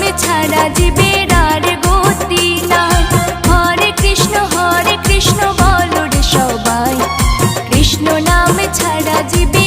তুমি কৃষ্ণ কৃষ্ণ রে কৃষ্ণ নামে ছাড়া জীবে